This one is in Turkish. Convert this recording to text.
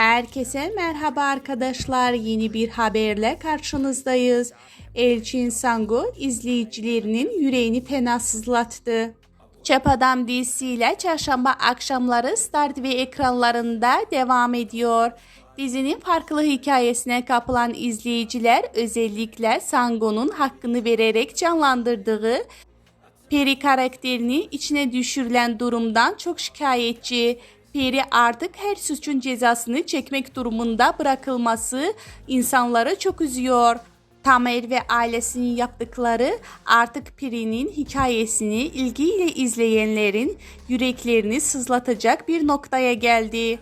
Herkese merhaba arkadaşlar. Yeni bir haberle karşınızdayız. Elçin Sangu izleyicilerinin yüreğini fena sızlattı. Çöp Adam dizisiyle çarşamba akşamları Star TV ekranlarında devam ediyor. Dizinin farklı hikayesine kapılan izleyiciler özellikle Sango'nun hakkını vererek canlandırdığı Peri karakterini içine düşürülen durumdan çok şikayetçi. Peri artık her suçun cezasını çekmek durumunda bırakılması insanları çok üzüyor. Tamer ve ailesinin yaptıkları artık Peri'nin hikayesini ilgiyle izleyenlerin yüreklerini sızlatacak bir noktaya geldi.